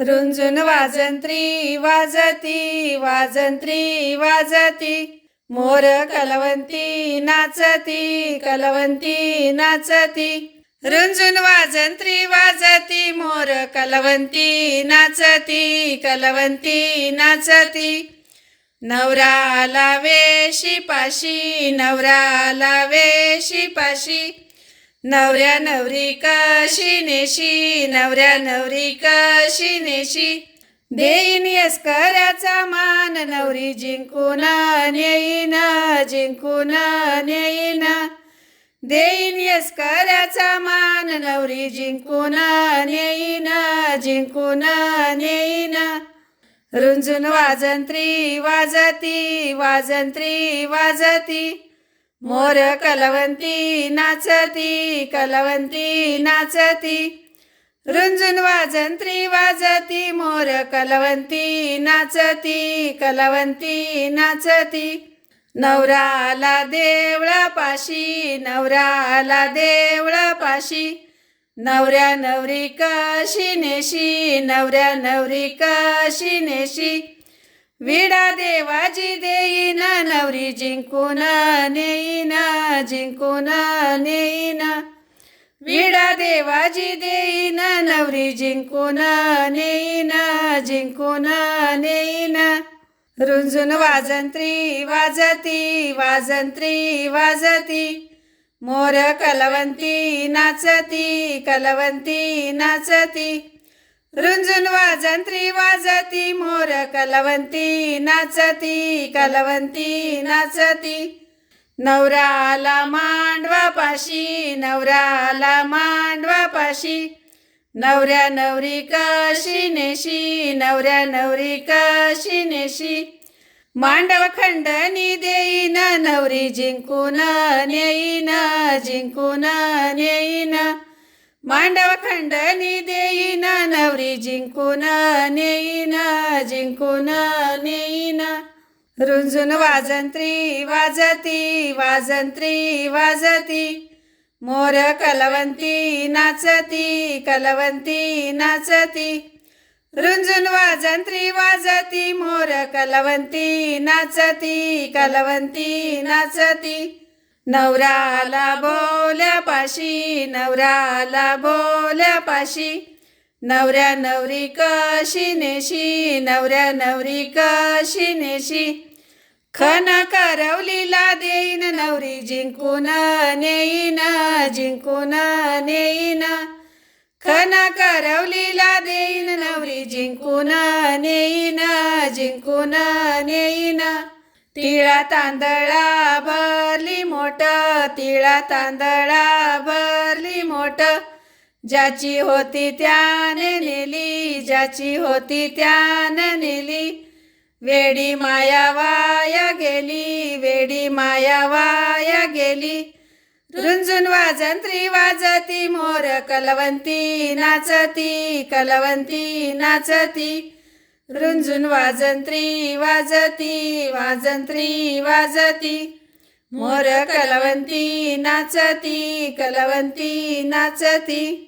रुंजून वाजंत्री वाजती वाजंत्री वाजती. मोर कलवंती नाचती कलवंती नाचती. रुंजून वाजंत्री वाजती मोर कलवंती नाचती कलवंती नाचती. नवरा लावे शिपाशी नवरा लावे शिपाशी नवऱ्या नवरी कशी नेशी? नवऱ्या नवरी कशी नेशी? देईन यस्कराचा मान नवरी जिंकून नेईन जिंकून नेईन. देईन यस्कराचा मान नवरी जिंकून नेईन जिंकून नेईन. रुंजून वाजंत्री वाजती वाजंत्री वाजती. मोर कलवंती नाचती कलवंती नाचती. रुंजून वाजंत्री वाजती मोर कलवंती नाचती कलवंती नाचती. नवरा आला देवळा पाशी नवरा आला देवळा पाशी नवऱ्या नवरी कशी नेशी नवऱ्या नवरी कशी नेशी. विडा देवाजी दे नवरी जिंकून नेईना जिंकून नेईना. विडा देवाजी देईना नवरी जिंकून नेईना जिंकून नेईना. रुंजून वाजंत्री वाजती वाजंत्री वाजती. मोर कलवंती नाचती कलवंती नाचती. रुंजून वाजंत्री वाजती मोर कलवंती नाचती कलवंती नाचती. नवरा आला मांडवापाशी नवरा आला मांडवापाशी. नवऱ्या नवरी कशी नेशी नवऱ्या नवरी कशी नेशी. मांडव खंडनी देईन नवरी जिंकून नेईन जिंकून नेईन. मांडव खंडणी देईन नवरी जिंकून नेईन जिंकून नेईन. रुंजून वाजंत्री वाजती वाजंत्री वाजती. मोर कलवंती नाचती कलवंती नाचती. रुंजून वाजंत्री वाजती मोर कलवंती नाचती कलवंती नाचती. नवराला बोल्यापाशी नवराला बोल्यापाशी नवऱ्या नवरी कशी नेशी नवऱ्या नवरी कशी नेशी. खन करवलीला देईन नवरी जिंकून नेईन जिंकून नेईन. खन करवलीला देईन नवरी जिंकून नेईन जिंकून नेईन. तिळा तांदळा भरली मोठ तिळा तांदळा भरली मोठ. ज्याची होती त्याने नेली ज्याची होती त्याने नेली. वेडी माया वाया गेली वेडी माया वाया गेली. रुंजून वाजंत्री वाजती मोर कलवंती नाचती कलवंती नाचती. रुंजून वाजंत्री वाजती वाजंत्री वाजती. मोर कलवंती नाचती कलवंती नाचती.